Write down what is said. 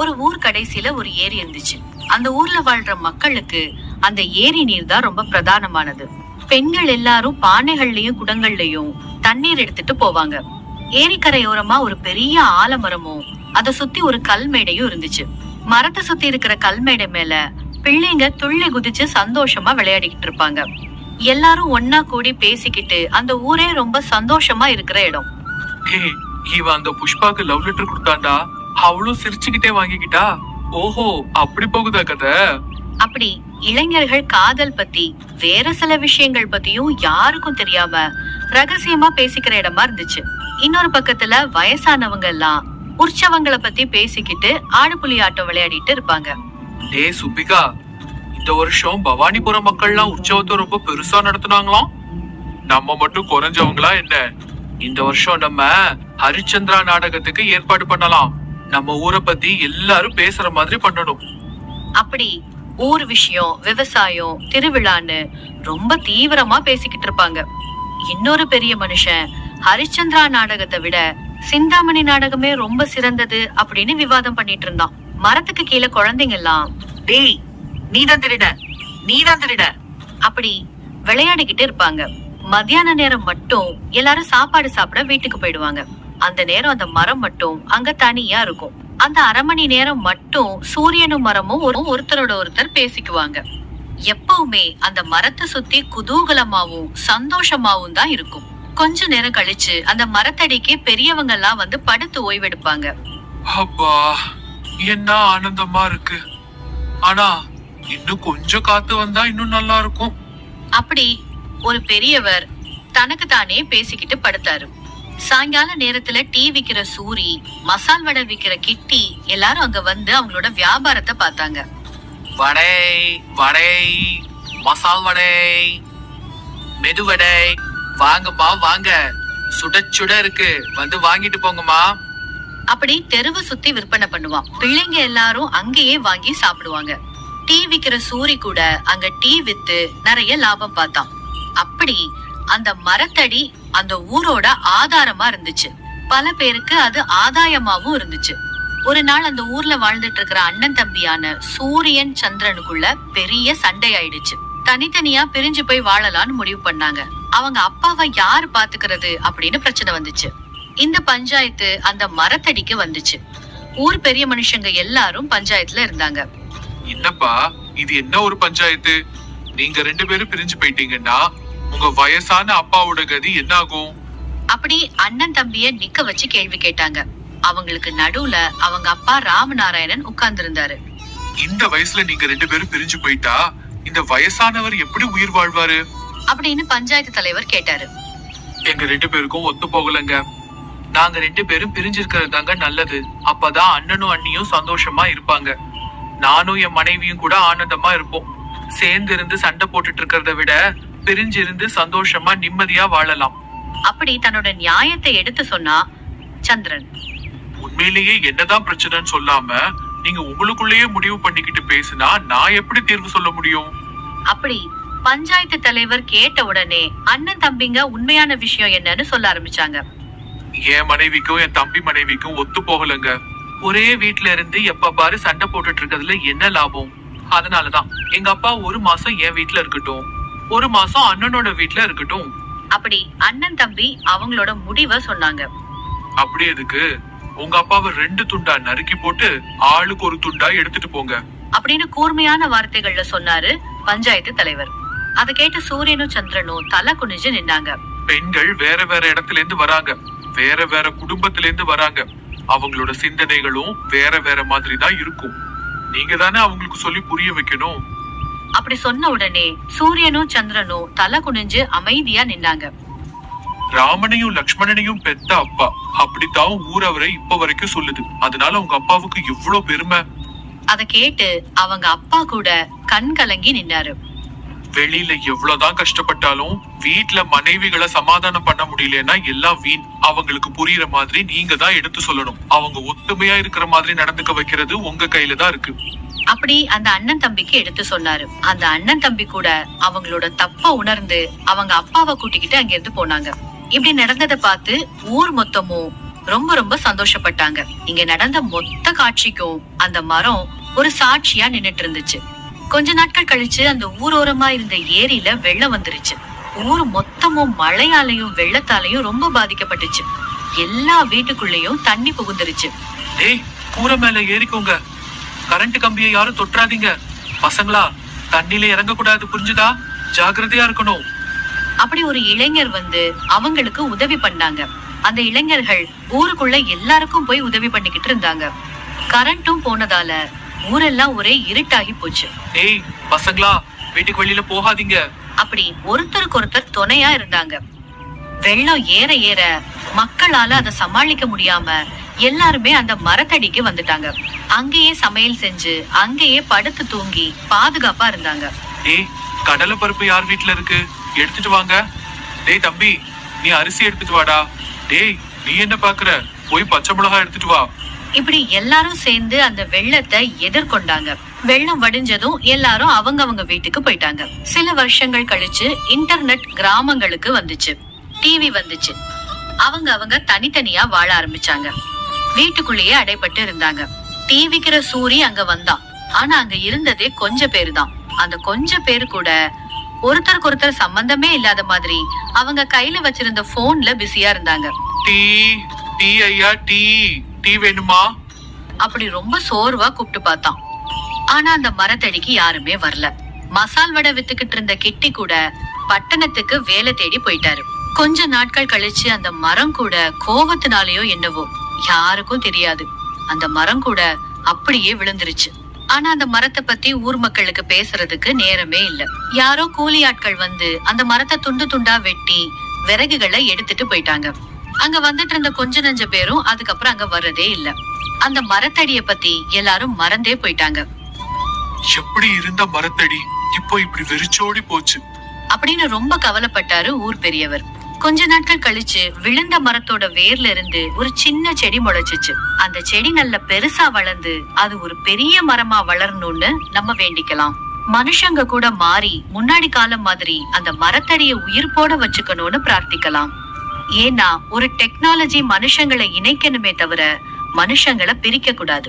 ஒரு ஊர் கடைசியில ஒரு ஏரி இருந்துச்சு. அந்த ஊர்ல வாழ்ற மக்களுக்கு அந்த ஏரி நீர் தான் ரொம்ப பிரதானமானது. பெண்கள் எல்லாரும் பானைகள்லயும் குடங்கள்லயும் தண்ணீர் எடுத்துட்டு போவாங்க. ஏரிக்கரையோரமா ஒரு பெரிய ஆலமரமும் அதை சுத்தி ஒரு கல்மேடையும் இருந்துச்சு. மரத்தை சுத்தி இருக்கிற கல்மேடை மேல பிள்ளைங்க துள்ளி குதிச்சு சந்தோஷமா விளையாடிக்கிட்டு இருப்பாங்க. எல்லாரும் ஒன்னா கூடி பேசிக்கிட்டு அந்த ஊரே ரொம்ப சந்தோஷமா இருக்கிற இடம். இவ அந்த புஷ்பாக்கு லவ் லெட்டர் கொடுத்தாண்டா? அவளும் சிரிச்சுக்கிட்டே வாங்கிக்கிட்டா? ஓஹோ அப்படி போகுதா கதை? அப்படி இளைஞர்கள் காதல் பத்தி வேற சில விஷயங்கள் பத்தியும் யாருக்கும் தெரியாம ரகசியமா பேசிக்கிற இடமா இருந்துச்சு. இன்னொரு பக்கத்துல வயசானவங்க எல்லாம் உற்சவங்களை பத்தி பேசிக்கிட்டு ஆடுபுலி ஆட்டம் விளையாடிட்டு இருப்பாங்க. டேய் சுபிகா இந்த வருஷம் பவானிபுரம் மக்கள்லாம் உற்சவத்தை ரொம்ப பெருசா நடத்துனாங்களாம்? நம்ம மட்டும் குறைஞ்சவங்களா என்ன? இந்த வருஷம் நம்ம ஹரிச்சந்திரா நாடகத்துக்கு ஏற்பாடு பண்ணலாம். நம்ம ஊரை பத்தி எல்லாரும் பேசுற மாதிரி பண்ணணும். அப்படி ஊர் விஷயம் விவசாயம் திருவிழான்னு ரொம்ப தீவிரமா பேசிக்கிட்டு இருப்பாங்க. இன்னொரு பெரிய மனுஷன் ஹரிச்சந்திரா நாடகத்தை விட சிந்தாமணி நாடகமே ரொம்ப சிறந்தது அப்படின்னு விவாதம் பண்ணிட்டு இருந்தான். மரத்துக்கு கீழே குழந்தைங்க எல்லாம் டேய் நீதான் திருட நீதான் திருட. அப்படி விளையாடிக்கிட்டு இருப்பாங்க. மத்தியான நேரம் மட்டும் எல்லாரும் சாப்பாடு சாப்பிட வீட்டுக்கு போயிடுவாங்க. அந்த நேரம் அந்த மரம் மட்டும் அங்க தனியா இருக்கும். அந்த அரை மணி நேரம் மட்டும் சூரியனும் மரமும் ஒரு ஒருத்தரோட ஒருத்தர் பேசிக்குவாங்க. எப்பவுமே அந்த மரத்தை சுத்தி குதூகலமாவும் சந்தோஷமாவும் தான் இருக்கும். கொஞ்ச நேரம் கழிச்சு அந்த மரத்தடிக்கு பெரியவங்க எல்லாம் வந்து படுத்து ஓய்வெடுப்பாங்க. அப்பா என்ன ஆனந்தமா இருக்கு. ஆனா இன்னும் கொஞ்சம் காத்து வந்தா இன்னும் நல்லா இருக்கும். அப்படி ஒரு பெரியவர் தனக்கு தானே பேசிக்கிட்டு படுத்தாரு. சாயங்கால நேரத்துல டீ விக்கிற சூரி மசால் வடை விக்கிற கிட்டி எல்லாரும் அங்க வந்து அவங்களோட வியாபாரத்தை பார்த்தாங்க. வடை வடை மசால் வடை மெதுவடை வாங்கம்மா வாங்க. சுட சுட இருக்கு. வந்து வாங்கிட்டு போங்கம்மா. அப்படி தெருவு சுத்தி விற்பனை பண்ணுவான். பிள்ளைங்க எல்லாரும் அங்கேயே வாங்கி சாப்பிடுவாங்க. டீ விக்கிற சூரி கூட அங்க டீ வித்து நிறைய லாபம் பார்த்தான். அப்படி அந்த மரத்தடி அந்த ஊரோட ஆதாரமா இருந்துச்சு. பல பேருக்கு அது ஆதாயமாவும் இருந்துச்சு. ஒரு நாள் அந்த ஊர்ல வாழ்ந்துட்டு இருக்கிற அண்ணன் தம்பியான சூரியன் சந்திரனுக்குள்ள பெரிய சண்டை ஆயிடுச்சு தனித்தனியா பிரிஞ்சு போய் வாழலாம்னு முடிவு பண்ணாங்க. அவங்க அப்பாவை யார் பாத்துக்கிறது அப்படின்னு பிரச்சனை வந்துச்சு. இந்த பஞ்சாயத்து அந்த மரத்தடிக்கு வந்துச்சு. ஊர் பெரிய மனுஷங்க எல்லாரும் பஞ்சாயத்துல இருந்தாங்க. என்னப்பா இது என்ன ஒரு பஞ்சாயத்து? நீங்க ரெண்டு பேரும் பிரிஞ்சு போயிட்டீங்கன்னா உங்க வயசான அப்பாவோட கதி என்ன ஆகும் அப்படி அண்ணன் தம்பிய நிக்க வச்சு கேள்வி கேட்டாங்க. அவங்களுக்கு நடுவுல அவங்க அப்பா ராமநாராயணன் உட்கார்ந்து இருந்தாரு இந்த வயசுல நீங்க ரெண்டு பேரும் பிரிஞ்சு போயிட்டா இந்த வயசானவர் எப்படி உயிர் வாழ்வாரு? அப்படின்னு பஞ்சாயத்து தலைவர் கேட்டாரு. எங்க ரெண்டு பேருக்கும் ஒத்து போகலங்க. நாங்க ரெண்டு பேரும் பிரிஞ்சிருக்கிறது தாங்க நல்லது. அப்பதான் அண்ணனும் அண்ணியும் சந்தோஷமா இருப்பாங்க. நானும் என் மனைவியும் கூட ஆனந்தமா இருப்போம். சேர்ந்து இருந்து சண்டை போட்டுட்டு இருக்கிறத விட பிரிஞ்சு இருந்து சந்தோஷமா நிம்மதியா வாழலாம். அப்படி தன்னோட நியாயத்தை எடுத்து சொன்னா சந்திரன். உண்மையிலேயே என்னதான் பிரச்சனைன்னு சொல்லாம நீங்க உங்களுக்குள்ளேயே முடிவு பண்ணிக்கிட்டு பேசினா நான் எப்படி தீர்வு சொல்ல முடியும்? அப்படி பஞ்சாயத்து தலைவர் கேட்ட உடனே அண்ணன் தம்பிங்க உண்மையான விஷயம் என்னன்னு சொல்ல ஆரம்பிச்சாங்க. என் மனைவிக்கும் என் தம்பி மனைவிக்கும் ஒத்து போகலங்க. ஒரே வீட்ல இருந்து எப்ப பாரு சண்டை போட்டுட்டு இருக்கிறதுல என்ன லாபம்? அதனாலதான். எங்க அப்பா ஒரு மாசம் என் வீட்ல இருக்கட்டும். ஒரு மாசம் அண்ணனோட வீட்ல இருக்கட்டும். அப்படி அண்ணன் தம்பி அவங்களோட முடிவை சொன்னாங்க. அப்படி எதுக்கு? உங்க அப்பாவை ரெண்டு துண்டா நறுக்கி போட்டு ஆளுக்கு ஒரு துண்டா எடுத்துட்டு போங்க. அப்படின்னு கூர்மையான வார்த்தைகள்ல சொன்னாரு பஞ்சாயத்து தலைவர். அதை கேட்டு சூரியனும் சந்திரனும் தலை குனிஞ்சு நின்னாங்க. பெண்கள் வேற வேற இடத்துல இருந்து வராங்க. வேற வேற குடும்பத்துல இருந்து வராங்க. அவங்களோட சிந்தனைகளும் வேற வேற மாதிரி தான் இருக்கும். நீங்க தானே அவங்களுக்கு சொல்லி புரிய வைக்கணும். அப்படி சொன்ன உடனே சூரியனும் சந்திரனும் தலை குனிஞ்சு அமைதியா நின்னாங்க. ராமனையும் லக்ஷ்மணனையும் பெத்த அப்பா. அப்படித்தான் ஊர் அவரை இப்ப வரைக்கும் சொல்லுது. அதனால உங்க அப்பாவுக்கு எவ்வளவு பெருமை. அதை கேட்டு அவங்க அப்பா கூட கண் கலங்கி நின்னாரு. வெளியில எவ்வளவுதான் கஷ்டப்பட்டாலும் வீட்ல மனைவிகளை சமாதானம் பண்ண முடியலன்னா எல்லாம் வீண். அவங்களுக்கு புரியுற மாதிரி நீங்க தான் எடுத்து சொல்லணும். அவங்க ஒத்துமையா இருக்கிற மாதிரி நடந்துக்க வைக்கிறது உங்க கையில தான் இருக்கு. அப்படி அந்த அண்ணன் தம்பிக்கு எடுத்து சொன்னாரு. அந்த அண்ணன் தம்பி கூட அவங்களோட தப்ப உணர்ந்து அவங்க அப்பாவை கூட்டிக்கிட்டு அங்கிருந்து போனாங்க. இப்படி நடந்ததை பார்த்து ஊர் மொத்தமும் ரொம்ப ரொம்ப சந்தோஷப்பட்டாங்க. இங்க நடந்த மொத்த காட்சிக்கும் அந்த மரம் ஒரு சாட்சியா நின்னுட்டு இருந்துச்சு கொஞ்ச நாட்கள் கழிச்சு அந்த ஊரோரமா இருந்த ஏரியில வெள்ளம் வந்துருச்சு. ஊர் மொத்தமும் மழையாலையும் வெள்ளத்தாலையும் ரொம்ப பாதிக்கப்பட்டுச்சு. எல்லா வீட்டுக்குள்ளேயும் தண்ணி புகுந்துருச்சு. ஏய் கூரை மேல ஏறிக்கோங்க. கரண்ட் கம்பியை யாரும் தொட்டுறாதீங்க பசங்களா தண்ணில இறங்க கூடாது புரிஞ்சுதா? ஜாக்கிரதையா இருக்கணும். அப்படி ஒரு இளைஞர் வந்து அவங்களுக்கு உதவி பண்ணாங்க. அந்த இளைஞர்கள் ஊருக்குள்ள எல்லாருக்கும் போய் உதவி பண்ணிக்கிட்டு இருந்தாங்க. கரண்ட்டும் போனதால ஊரெல்லாம் ஒரே இருட்டாகி போச்சு. டேய் பசங்களா வீட்டுக்கு வெளியில போகாதீங்க. அப்படி ஒருத்தருக்கு ஒருத்தர் துணையா இருந்தாங்க. வெள்ளம் ஏற ஏற மக்களால அதை சமாளிக்க முடியாம எல்லாருமே அந்த மரத்தடிக்கு வந்துட்டாங்க. அங்கேயே சமையல் செஞ்சு அங்கேயே படுத்து தூங்கி பாதுகாப்பா இருந்தாங்க. டேய் கடலை பருப்பு யார் வீட்ல இருக்கு? எடுத்துட்டு வாங்க. டேய் தம்பி நீ அரிசி எடுத்துட்டு வாடா. டேய் நீ என்ன பாக்குற? போய் பச்சை மிளகாய் எடுத்துட்டு வா. இப்படி எல்லாரும் சேர்ந்து அந்த வெள்ளத்தை எதிர்கொண்டாங்க. வெள்ளம் வடிஞ்சதும் எல்லாரும் அவங்கவங்க வீட்டுக்கு போயிட்டாங்க. சில வருஷங்கள் கழிச்சு இன்டர்நெட் கிராமங்களுக்கு வந்துச்சு. டிவி வந்துச்சு. அவங்க அவங்க தனித்தனியா வாழ ஆரம்பிச்சாங்க. வீட்டுக்குள்ளேயே அடைபட்டு இருந்தாங்க. டிவிக்கிற சூரி அங்க வந்தான். ஆனா அங்க இருந்ததே கொஞ்ச பேரு தான் அந்த கொஞ்ச பேரு கூட ஒருத்தருக்கு ஒருத்தர் சம்பந்தமே இல்லாத மாதிரி அவங்க கையில வச்சிருந்த போன்ல பிஸியா இருந்தாங்க. டீ டீ ஐயா டீ. டீ வேணுமா? அப்படி ரொம்ப சோர்வா கூப்பிட்டு பார்த்தான். ஆனா அந்த மரத்தடிக்கு யாருமே வரல. மசால் வடை வித்துக்கிட்டு இருந்த கிட்டி கூட பட்டணத்துக்கு வேலை தேடி போயிட்டாரு. கொஞ்ச நாட்கள் கழிச்சு அந்த மரம் கூட கோவத்தினாலேயோ என்னவோ யாருக்கும் தெரியாது. அந்த மரம் கூட அப்படியே விழுந்துருச்சு. ஆனா அந்த மரத்தை பத்தி ஊர் மக்களுக்கு பேசுறதுக்கு நேரமே இல்ல. யாரோ கூலி ஆட்கள் வந்து அந்த மரத்தை துண்டு துண்டா வெட்டி விறகுகளை எடுத்துட்டு போயிட்டாங்க. அங்க வந்துட்டு இருந்த கொஞ்ச நஞ்ச பேரும் அதுக்கப்புறம் அங்க வர்றதே இல்ல. அந்த மரத்தடிய பத்தி எல்லாரும் மறந்தே போயிட்டாங்க. எப்படி இருந்த மரத்தடி? இப்போ இப்படி வெறிச்சோடி போச்சு. அப்படின்னு ரொம்ப கவலைப்பட்டாரு ஊர் பெரியவர். கொஞ்ச நாட்கள் கழிச்சு விழுந்த மரத்தோட வேர்ல இருந்து ஒரு சின்ன செடி முளைச்சிச்சு. அந்த செடி நல்ல பெருசா வளர்ந்து அது ஒரு பெரிய மரமா வளரணும்னு நம்ம வேண்டிக்கலாம். மனுஷங்க கூட மாறி முன்னாடி காலம் மாதிரி அந்த மரத்தடிய உயிர்ப்போட வச்சுக்கணும்னு பிரார்த்திக்கலாம். ஏன்னா ஒரு டெக்னாலஜி மனுஷங்களை இணைக்கணுமே தவிர மனுஷங்களை பிரிக்க கூடாது